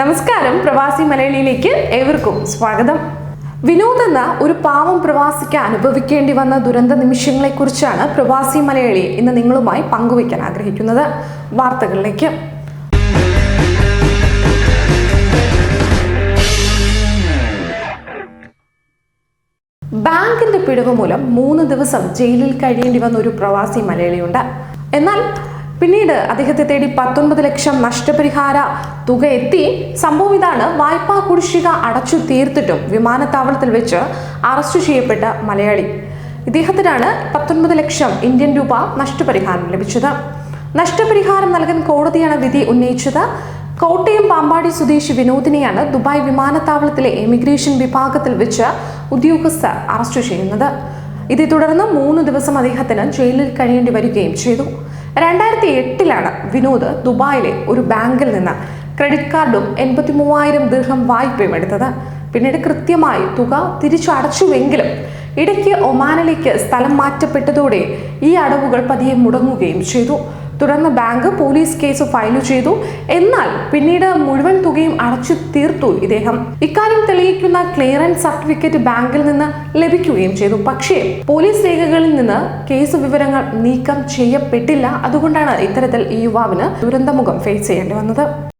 നമസ്കാരം പ്രവാസി മലയാളിയിലേക്ക് ഏവർക്കും സ്വാഗതം. വിനോദ് എന്ന ഒരു പാവം പ്രവാസിക്ക് അനുഭവിക്കേണ്ടി വന്ന ദുരന്ത നിമിഷങ്ങളെക്കുറിച്ചാണ് പ്രവാസി മലയാളി ഇന്ന് നിങ്ങളുമായി പങ്കുവയ്ക്കാൻ ആഗ്രഹിക്കുന്നത്. വാർത്തകളിലേക്ക്. ബാങ്കിന്റെ പിഴവ് മൂലം മൂന്ന് ദിവസം ജയിലിൽ കഴിയേണ്ടി വന്ന ഒരു പ്രവാസി മലയാളിയുണ്ട്. എന്നാൽ പിന്നീട് അദ്ദേഹത്തെ തേടി പത്തൊൻപത് ലക്ഷം നഷ്ടപരിഹാര തുക എത്തി. സംഭവം ഇതാണ്. വായ്പാ കുടിശ്ശിക അടച്ചു തീർത്തിട്ടും വിമാനത്താവളത്തിൽ വെച്ച് അറസ്റ്റ് ചെയ്യപ്പെട്ട മലയാളി. ഇദ്ദേഹത്തിനാണ് പത്തൊൻപത് ലക്ഷം ഇന്ത്യൻ രൂപ നഷ്ടപരിഹാരം ലഭിച്ചത്. നഷ്ടപരിഹാരം നൽകാൻ കോടതിയാണ് വിധി ഉന്നയിച്ചത്. കോട്ടയം പാമ്പാടി സ്വദേശി വിനോദിനെയാണ് ദുബായ് വിമാനത്താവളത്തിലെ എമിഗ്രേഷൻ വിഭാഗത്തിൽ വെച്ച് ഉദ്യോഗസ്ഥർ അറസ്റ്റ് ചെയ്യുന്നത്. ഇതേ തുടർന്ന് മൂന്ന് ദിവസം അദ്ദേഹത്തിന് ജയിലിൽ കഴിയേണ്ടി വരികയും ചെയ്തു. രണ്ടായിരത്തി എട്ടിലാണ് വിനോദ് ദുബായിലെ ഒരു ബാങ്കിൽ നിന്ന് ക്രെഡിറ്റ് കാർഡും എൺപത്തി മൂവായിരം ദീർഘം വായ്പയും എടുത്തത്. പിന്നീട് കൃത്യമായി തുക തിരിച്ചടച്ചുവെങ്കിലും ഇടയ്ക്ക് ഒമാനിലേക്ക് സ്ഥലം മാറ്റപ്പെട്ടതോടെ ഈ അടവുകൾ പതിയെ മുടങ്ങുകയും ചെയ്തു. തുടർന്ന് ബാങ്ക് പോലീസ് കേസ് ഫയൽ ചെയ്തു. എന്നാൽ പിന്നീട് മുഴുവൻ തുകയും അടച്ചു തീർത്തു ഇദ്ദേഹം. ഇക്കാര്യം തെളിയിക്കുന്ന ക്ലിയറൻസ് സർട്ടിഫിക്കറ്റ് ബാങ്കിൽ നിന്ന് ലഭിക്കുകയും ചെയ്തു. പക്ഷേ പോലീസ് രേഖകളിൽ നിന്ന് കേസ് വിവരങ്ങൾ നീക്കം ചെയ്യപ്പെട്ടില്ല. അതുകൊണ്ടാണ് ഇത്തരത്തിൽ ഈ യുവാവിന് ദുരന്തമുഖം ഫേസ് ചെയ്യേണ്ടി വന്നത്.